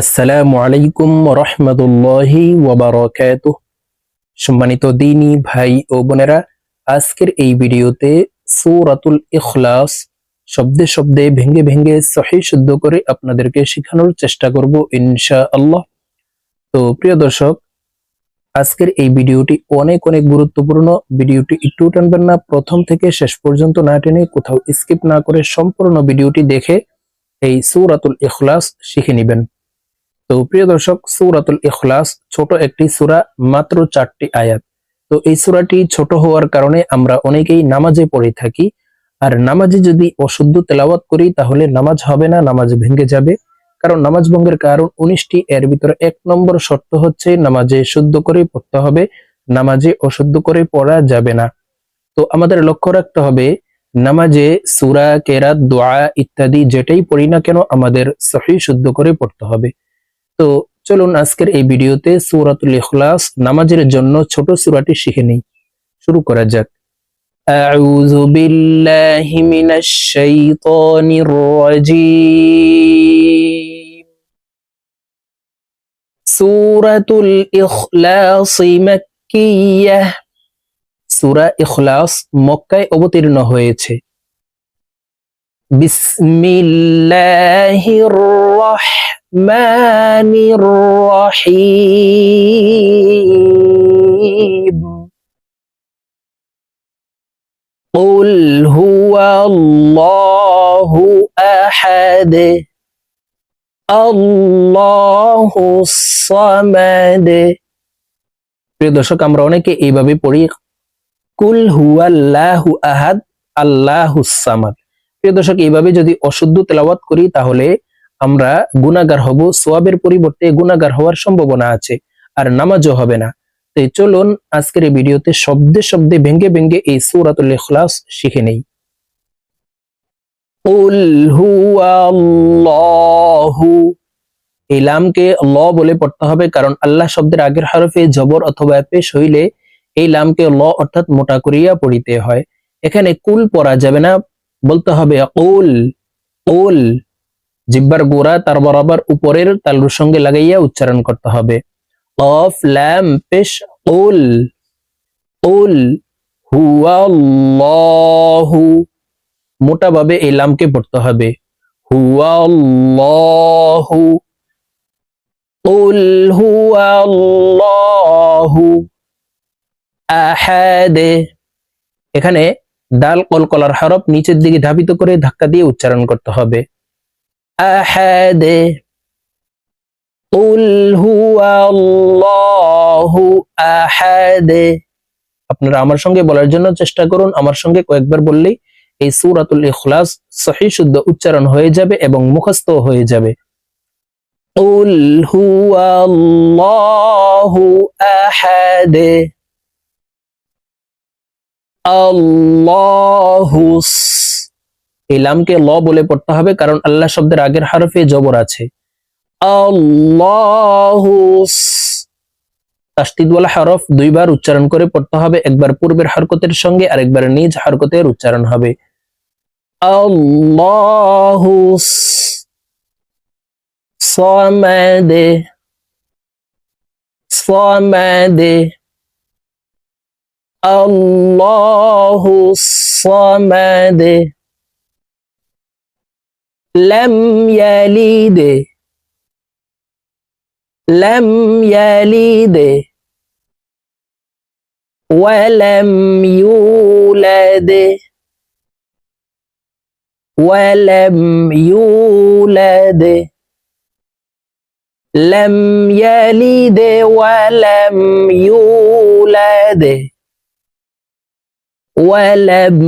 আসসালামু আলাইকুম রহমতুল্লাহি ওয়াবারাকাত সম্মানিত দিনী ভাই ও বোনেরা, আজকের এই ভিডিওতে সূরাতুল ইখলাস শব্দে শব্দে ভেঙ্গে ভেঙ্গে সহি শুদ্ধ করে আপনাদেরকে শেখানোর চেষ্টা করব ইনশা আল্লাহ তো প্রিয় দর্শক, আজকের এই ভিডিওটি অনেক অনেক গুরুত্বপূর্ণ। ভিডিওটি একটু টানবেন না, প্রথম থেকে শেষ পর্যন্ত না টেনে কোথাও স্কিপ না করে সম্পূর্ণ ভিডিওটি দেখে এই সূরাতুল ইখলাস শিখে নেবেন। তো প্রিয় দর্শক, সুরাতুল ইখলাস ছোট একটি সুরা, মাত্র চারটি আয়াত। তো এই সূরাটি ছোট হওয়ার কারণে আমরা অনেকেই নামাজে পড়ে থাকি। আর নামাজে যদি অশুদ্ধ তেলাওয়াত করি, তাহলে নামাজ হবে না, নামাজ ভেঙে যাবে। কারণ নামাজ ভঙ্গের কারণ উনিশটি, এর ভিতরে এক নম্বর শর্ত হচ্ছে নামাজে শুদ্ধ করে পড়তে হবে, নামাজে অশুদ্ধ করে পড়া যাবে না। তো আমাদের লক্ষ্য রাখতে হবে, নামাজে সুরা, কেরাত, দোয়া ইত্যাদি যেটাই পড়ি না কেন, আমাদের সহি শুদ্ধ করে পড়তে হবে। তো চলুন আজকের এই ভিডিওতে সুরাতুল ইখলাস নামাজের জন্য ছোট সুরাটি শিখে নেই। শুরু করা যাক। আউযু বিল্লাহি মিনাশ শাইতানির রাজীম। সূরাতুল ইখলাস মাক্কিয়াহ সূরা ইখলাস মক্কায় অবতীর্ণ হয়েছে। বিসমিল্লাহির রাহমানির রহিম قل هو الله أحد الله الصمد প্রিয় দর্শক আমরা অনেকে এইভাবে পড়ি কুল হুয়াল্লাহু আহাদ আল্লাহুস সামাদ প্রিয় দর্শক, এইভাবে যদি অশুদ্ধ তেলাওয়াত করি, তাহলে আমরা গুনাগার হব সোয়াবের পরিবর্তে গুনাগার হওয়ার সম্ভাবনা আছে, আর নামাজও হবে না। তো চলুন আজকের এই ভিডিওতে শব্দে শব্দে, ভেঙ্গে ভেঙ্গে এই সূরাতুল ইখলাস শিখে নেই। কুল হুয়াল্লাহু এই লামকে ল বলে পড়তে হবে, কারণ আল্লাহ শব্দের আগের হরফে জবর অথবা পেশ হইলে এই লামকে ল অর্থাৎ মোটা করিয়া পড়িতে হয়। এখানে কুল পড়া যাবে না বলতে হবে কুল কুল জিব্বার গোড়া, তার বরাবর উপরের তালুর সঙ্গে লাগাইয়া উচ্চারণ করতে হবে। অফ, ল্যাম, পেশ ওল কুল হুয়াল্লাহু মোটাভাবে এই লামকে পড়তে হবে। হুয়াল্লাহু কুল হুয়াল্লাহু আহাদ। এখানে ডাল কলকলার হরপ নিচের দিকে ধাবিত করে ধাক্কা দিয়ে উচ্চারণ করতে হবে। আপনারা আমার সঙ্গে বলার জন্য চেষ্টা করুন। আমার সঙ্গে কয়েকবার বললেই এই সুরাতুল ইখলাস সহি শুদ্ধ উচ্চারণ হয়ে যাবে এবং মুখস্থ হয়ে যাবে। উল হু আল্লাহু আহাদে। আল্লাহুস, এই লামকে ল বলে পড়তে হবে, কারণ আল্লাহ শব্দের আগের হরফে জবর আছে। আল্লাহুস তাসদিদওয়ালা হরফ দুইবার উচ্চারণ করে পড়তে হবে, একবার পূর্বের হরকতের সঙ্গে আর একবার নিজ হরকতের উচ্চারণ হবে। আল্লাহুস, সামাদে সামাদে الله الصمد لم يلد لم يلد ولم يولد ولم يولد لم يلد ولم يولد. ওয়ালাম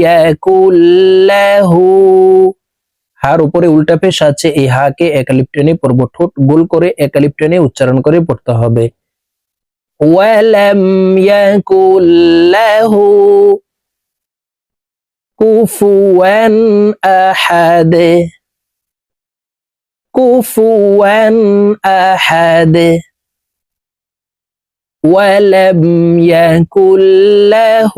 ইয়াকুল লাহু হার উপরে উল্টা পেশ আছে, এই হাকে একালিপ টেনে ঠোঁট গোল করে একালিপ টেনে উচ্চারণ করে পড়তে হবে। ওয়ালাম ইয়াকুল লাহু কুফুয়ান আহাদ। কুফুয়ান আহাদ। ولم يكن له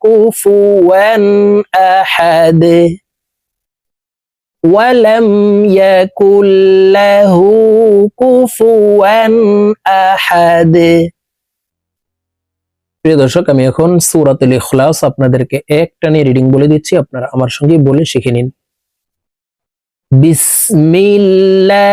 كفوا أحد ولم يكن له كفوا أحد প্রিয় দর্শক আমি এখন সূরাতুল ইখলাস আপনাদেরকে একটা নিয়ে রিডিং বলে দিচ্ছি আপনারা আমার সঙ্গে বলে শিখে নিন বিসমিল্লাহির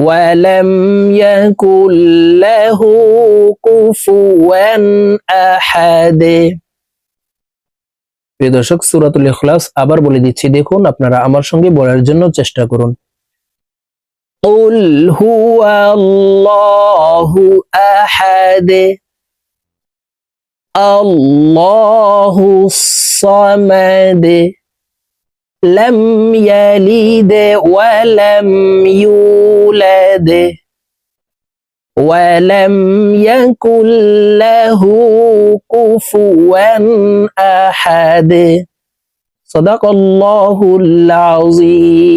ولم يكن له كفوا أحد প্রিয় দর্শক সূরাতুল ইখলাস আবার বলে দিচ্ছি দেখুন আপনারা আমার সঙ্গে বলার জন্য চেষ্টা করুন قل هو الله أحد الله الصمد لم يلد ولم يولد ولم يكن له كفوا أحد. صدق الله العظيم.